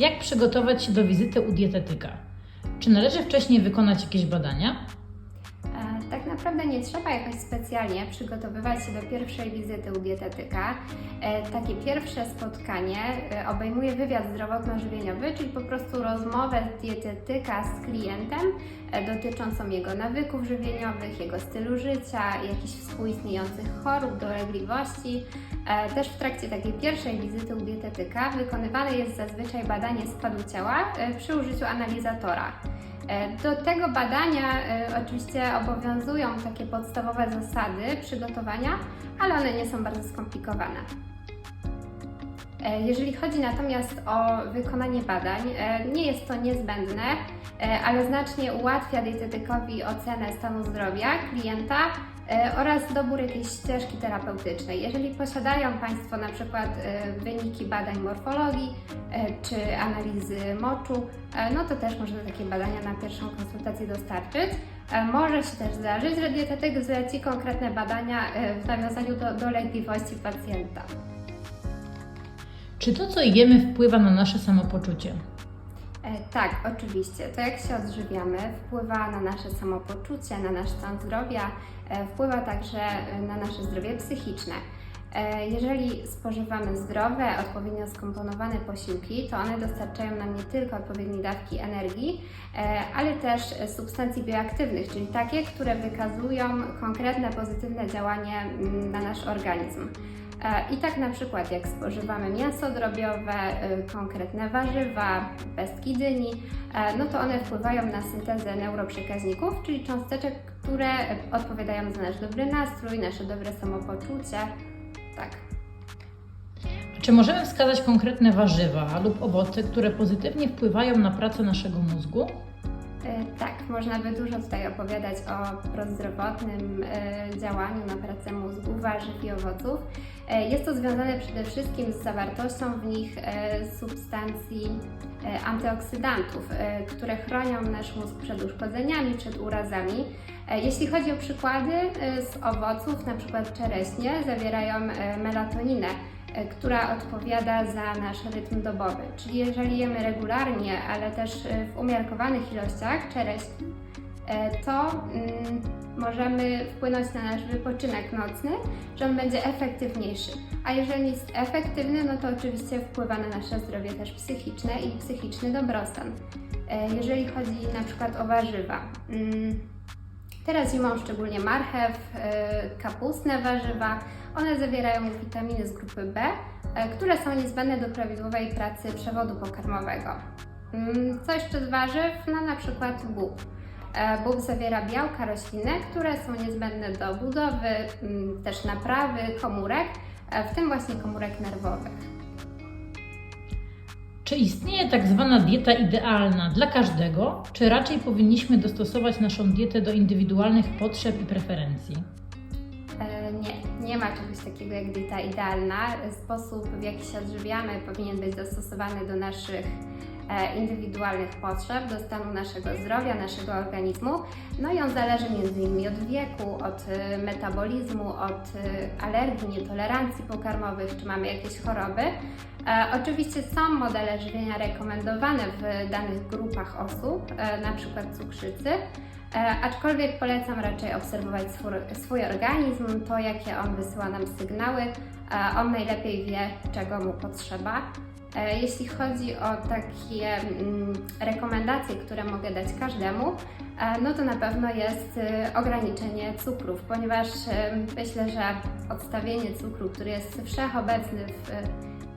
Jak przygotować się do wizyty u dietetyka? Czy należy wcześniej wykonać jakieś badania? Naprawdę nie trzeba jakoś specjalnie przygotowywać się do pierwszej wizyty u dietetyka. E, Takie pierwsze spotkanie e, obejmuje wywiad zdrowotno-żywieniowy, czyli po prostu rozmowę dietetyka z klientem e, dotyczącą jego nawyków żywieniowych, jego stylu życia, jakichś współistniejących chorób, dolegliwości. Też w trakcie takiej pierwszej wizyty u dietetyka wykonywane jest zazwyczaj badanie składu ciała przy użyciu analizatora. E, Do tego badania e, oczywiście obowiązują takie podstawowe zasady przygotowania, ale one nie są bardzo skomplikowane. E, Jeżeli chodzi natomiast o wykonanie badań, nie jest to niezbędne, ale znacznie ułatwia dietetykowi ocenę stanu zdrowia klienta oraz dobór jakiejś ścieżki terapeutycznej. Jeżeli posiadają Państwo na przykład e, wyniki badań morfologii e, czy analizy moczu, e, no to też można takie badania na pierwszą konsultację dostarczyć. E, Może się też zdarzyć, że dietetyk zleci konkretne badania e, w nawiązaniu do dolegliwości pacjenta. Czy to, co jemy, wpływa na nasze samopoczucie? E, Tak, oczywiście. To jak się odżywiamy wpływa na nasze samopoczucie, na nasz stan zdrowia, e, wpływa także e, na nasze zdrowie psychiczne. E, Jeżeli spożywamy zdrowe, odpowiednio skomponowane posiłki, to one dostarczają nam nie tylko odpowiedniej dawki energii, e, ale też substancji bioaktywnych, czyli takie, które wykazują konkretne pozytywne działanie mm, na nasz organizm. E, I tak na przykład jak spożywamy mięso drobiowe, y, konkretne warzywa, pestki dyni, no to one wpływają na syntezę neuroprzekaźników, czyli cząsteczek, które odpowiadają za nasz dobry nastrój, nasze dobre samopoczucie. Tak. Czy możemy wskazać konkretne warzywa lub owoce, które pozytywnie wpływają na pracę naszego mózgu? E, Tak, można by dużo tutaj opowiadać o prozdrowotnym e, działaniu na pracę mózgu, warzyw i owoców. E, Jest to związane przede wszystkim z zawartością w nich e, substancji antyoksydantów, które chronią nasz mózg przed uszkodzeniami, przed urazami. Jeśli chodzi o przykłady z owoców, na przykład czereśnie zawierają melatoninę, która odpowiada za nasz rytm dobowy. Czyli jeżeli jemy regularnie, ale też e, w umiarkowanych ilościach czereśni, e, to mm, możemy wpłynąć na nasz wypoczynek nocny, że on będzie efektywniejszy. A jeżeli jest efektywny, no to oczywiście wpływa na nasze zdrowie też psychiczne i psychiczny dobrostan. E, Jeżeli chodzi na przykład o warzywa, mm, Teraz zimą szczególnie marchew, e, kapustne warzywa. One zawierają witaminy z grupy B, e, które są niezbędne do prawidłowej pracy przewodu pokarmowego. Mm, Co jeszcze z warzyw? No na przykład bób. E, Bób zawiera białka roślinne, które są niezbędne do budowy, mm, też naprawy komórek, w tym właśnie komórek nerwowych. Czy istnieje tak zwana dieta idealna dla każdego, czy raczej powinniśmy dostosować naszą dietę do indywidualnych potrzeb i preferencji? E, Nie, nie ma czegoś takiego jak dieta idealna. Sposób, w jaki się odżywiamy, powinien być dostosowany do naszych indywidualnych potrzeb, do stanu naszego zdrowia, naszego organizmu. No i on zależy m.in. od wieku, od e, metabolizmu, od e, alergii, nietolerancji pokarmowych, czy mamy jakieś choroby. E, Oczywiście są modele żywienia rekomendowane w danych grupach osób, e, na przykład cukrzycy, E, aczkolwiek polecam raczej obserwować swój, organizm, to jakie on wysyła nam sygnały. E, on najlepiej wie, czego mu potrzeba. E, jeśli chodzi o takie mm, rekomendacje, które mogę dać każdemu, e, no to na pewno jest e, ograniczenie cukrów, ponieważ myślę, że odstawienie cukru, który jest wszechobecny w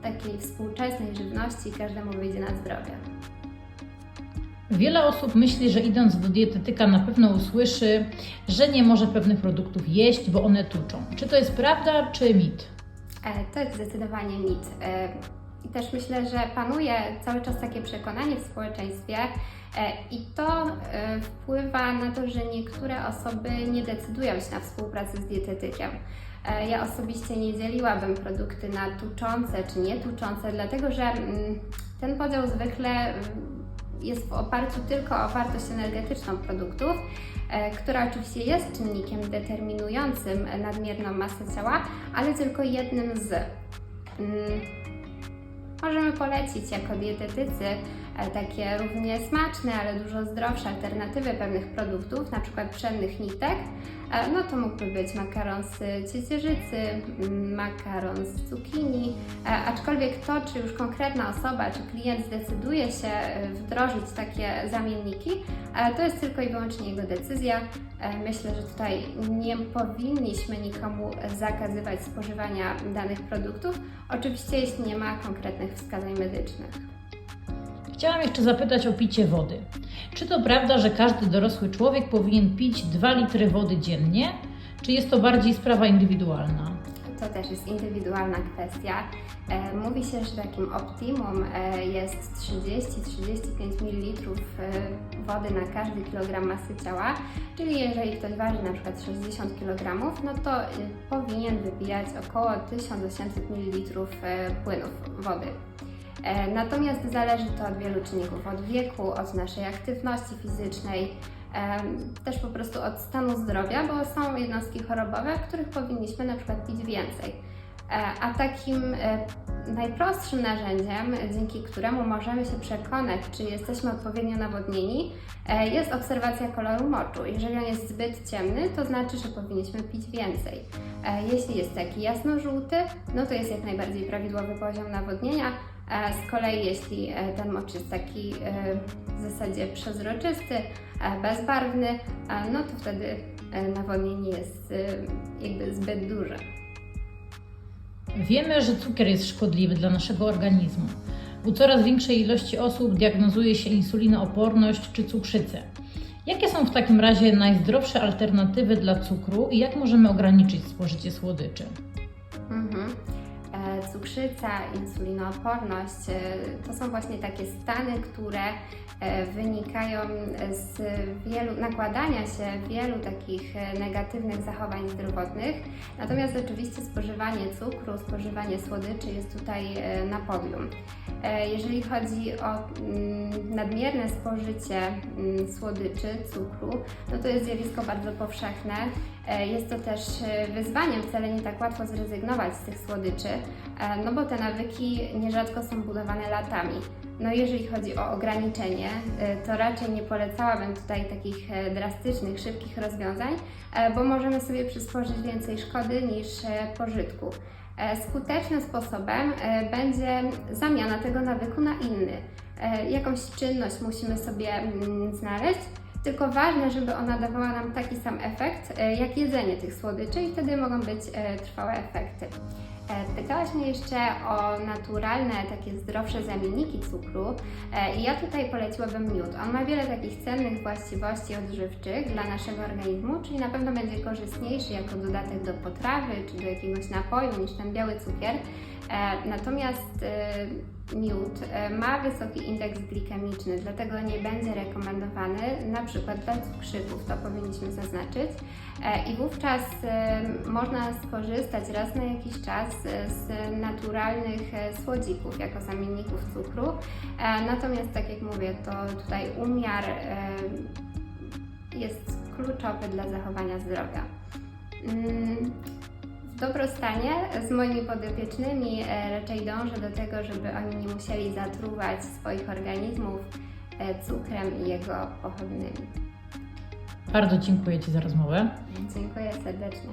takiej współczesnej żywności, każdemu wyjdzie na zdrowie. Wiele osób myśli, że idąc do dietetyka na pewno usłyszy, że nie może pewnych produktów jeść, bo one tuczą. Czy to jest prawda, czy mit? To jest zdecydowanie mit. I też myślę, że panuje cały czas takie przekonanie w społeczeństwie e, i to e, wpływa na to, że niektóre osoby nie decydują się na współpracę z dietetykiem. E, Ja osobiście nie dzieliłabym produkty na tuczące czy nietuczące, dlatego że mm, ten podział zwykle mm, jest w oparciu tylko o wartość energetyczną produktów, która oczywiście jest czynnikiem determinującym nadmierną masę ciała, ale tylko jednym z. Możemy polecić jako dietetycy takie równie smaczne, ale dużo zdrowsze alternatywy pewnych produktów, na przykład pszennych nitek, e, no to mógłby być makaron z ciecierzycy, mm, makaron z cukinii, e, aczkolwiek to, czy już konkretna osoba, czy klient zdecyduje się e, wdrożyć takie zamienniki, to jest tylko i wyłącznie jego decyzja. Myślę, że tutaj nie powinniśmy nikomu zakazywać spożywania danych produktów, oczywiście jeśli nie ma konkretnych wskazań medycznych. Chciałam jeszcze zapytać o picie wody. Czy to prawda, że każdy dorosły człowiek powinien pić 2 litry wody dziennie, czy jest to bardziej sprawa indywidualna? To też jest indywidualna kwestia. E, Mówi się, że takim optimum e, jest 30-35 ml wody na każdy kilogram masy ciała, czyli jeżeli ktoś waży na przykład 60 kg, no to e, powinien wypijać około 1800 ml płynów wody. E, Natomiast zależy to od wielu czynników, od wieku, od naszej aktywności fizycznej, em, też po prostu od stanu zdrowia, bo są jednostki chorobowe, których powinniśmy na przykład pić więcej. E, A takim e, najprostszym narzędziem, e, dzięki któremu możemy się przekonać, czy jesteśmy odpowiednio nawodnieni, e, jest obserwacja koloru moczu. Jeżeli on jest zbyt ciemny, to znaczy, że powinniśmy pić więcej. E, Jeśli jest taki jasno-żółty, no to jest jak najbardziej prawidłowy poziom nawodnienia. Z kolei jeśli e, ten mocz jest taki e, w zasadzie przezroczysty, e, bezbarwny, no to wtedy nawodnienie jest jakby zbyt duże. Wiemy, że cukier jest szkodliwy dla naszego organizmu. U coraz większej ilości osób diagnozuje się insulinooporność czy cukrzycę. Jakie są w takim razie najzdrowsze alternatywy dla cukru i jak możemy ograniczyć spożycie słodyczy? Mhm. Cukrzyca, insulinooporność e, to są właśnie takie stany, które e, wynikają z wielu, nakładania się wielu takich e, negatywnych zachowań zdrowotnych. Natomiast oczywiście spożywanie cukru, spożywanie słodyczy jest tutaj na podium. Jeżeli chodzi o mm, nadmierne spożycie mm, słodyczy, cukru, no to jest zjawisko bardzo powszechne. Jest to też wyzwaniem, wcale nie tak łatwo zrezygnować z tych słodyczy, no bo te nawyki nierzadko są budowane latami. No jeżeli chodzi o ograniczenie, e, to raczej nie polecałabym tutaj takich e, drastycznych, szybkich rozwiązań, e, bo możemy sobie przysporzyć więcej szkody niż e, pożytku. E, Skutecznym sposobem e, będzie zamiana tego nawyku na inny. E, Jakąś czynność musimy sobie mm, znaleźć, tylko ważne, żeby ona dawała nam taki sam efekt e, jak jedzenie tych słodyczy i wtedy mogą być e, trwałe efekty. E, Pytałaś mnie jeszcze o naturalne, takie zdrowsze zamienniki cukru e, i ja tutaj poleciłabym miód. On ma wiele takich cennych właściwości odżywczych dla naszego organizmu, czyli na pewno będzie korzystniejszy jako dodatek do potrawy czy do jakiegoś napoju niż ten biały cukier. E, Natomiast e, miód ma wysoki indeks glikemiczny, dlatego nie będzie rekomendowany na przykład dla cukrzyków, to powinniśmy zaznaczyć. E, I wówczas e, można skorzystać raz na jakiś czas e, z naturalnych słodzików jako zamienników cukru. Natomiast tak jak mówię, to tutaj umiar jest kluczowy dla zachowania zdrowia. Mm, w dobrostanie z moimi podopiecznymi raczej dążę do tego, żeby oni nie musieli zatruwać swoich organizmów cukrem i jego pochodnymi. Bardzo dziękuję Ci za rozmowę. Dziękuję serdecznie.